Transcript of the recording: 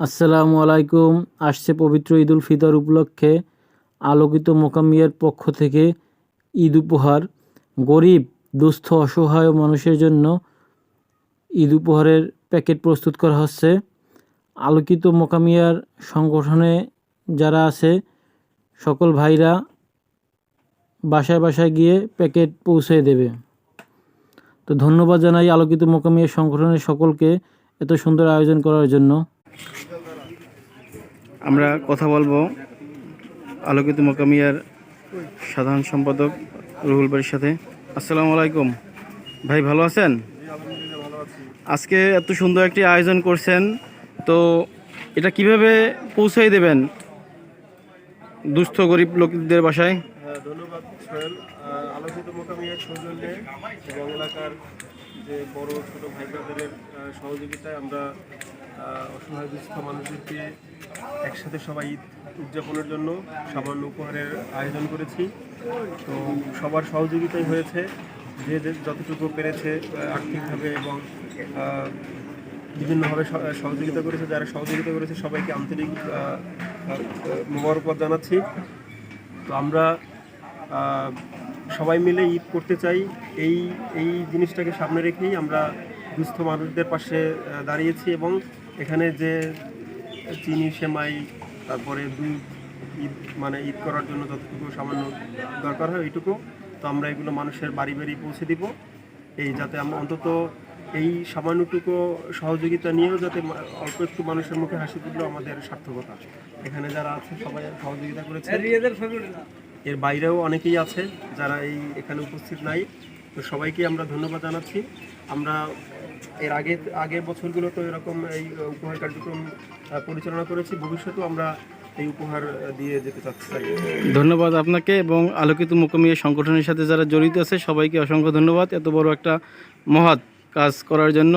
আসসালামু আলাইকুম। আসছে পবিত্র ঈদ উল ফিতর উপলক্ষে আলোকিত মোকামিয়ার পক্ষ থেকে ঈদ উপহার। গরিব, দুস্থ, অসহায় মানুষের জন্য ঈদ উপহারের প্যাকেট প্রস্তুত করা হচ্ছে। আলোকিত মোকামিয়ার সংগঠনে যারা আছে, সকল ভাইরা বাসায় বাসায় গিয়ে প্যাকেট পৌঁছে দেবে। তো ধন্যবাদ জানাই আলোকিত মোকামিয়া সংগঠনের সকলকে এত সুন্দর আয়োজন করার জন্য। আমরা কথা বলব আলোকিত মোকামিয়ার সাধারণ সম্পাদক রুহুল বাড়ির সাথে। আসসালামু আলাইকুম। ভাই ভালো আছেন? আজকে এত সুন্দর একটি আয়োজন করছেন। তো এটা কীভাবে পৌঁছাই দেবেন দুস্থ গরিব লোকদের বাসায়? হ্যাঁ, ধন্যবাদ মোকামিয়ার সৌজন্যে এবং এলাকার যে বড় ছোট ভাই ব্রাদারের সহযোগিতায় আমরা অসহায় দুস্থ মানুষদেরকে একসাথে সবাই ঈদ উদযাপনের জন্য সামান্য উপহারের আয়োজন করেছি। তো সবার সহযোগিতাই হয়েছে, যে যতটুকু পেরেছে আর্থিকভাবে এবং বিভিন্নভাবে সহযোগিতা করেছে, যারা সহযোগিতা করেছে সবাইকে আন্তরিক মোবারকবাদ জানাচ্ছি। তো আমরা সবাই মিলে ঈদ করতে চাই। এই এই জিনিসটাকে সামনে রেখেই আমরা দুস্থ মানুষদের পাশে দাঁড়িয়েছি এবং এখানে যে চিনি, সেমাই, তারপরে দুধ, ঈদ মানে ঈদ করার জন্য যতটুকু সামান্য দরকার হয় ওইটুকু। তো আমরা এগুলো মানুষের বাড়ি বাড়ি পৌঁছে দিব। এই যাতে আমরা অন্তত এই সামান্যটুকু সহযোগিতা নিয়েও যাতে অল্প একটু মানুষের মুখে হাসি তুললেও আমাদের সার্থকতা। এখানে যারা আছে, সবাই সহযোগিতা করেছে। এর বাইরেও অনেকেই আছে যারা এই এখানে উপস্থিত নাই। তো সবাইকে আমরা ধন্যবাদ জানাচ্ছি। আমরা এর আগে, আগের বছরগুলো তো এরকম এই উপহার কার্যক্রম পরিচালনা করেছি। ভবিষ্যতেও আমরা এই উপহার দিয়ে যেতে চাচ্ছি। ধন্যবাদ আপনাকে এবং আলোকিত মোকামিয়া সংগঠনের সাথে যারা জড়িত আছে, সবাইকে অসংখ্য ধন্যবাদ। এত বড় একটা মহৎ কাজ করার জন্য।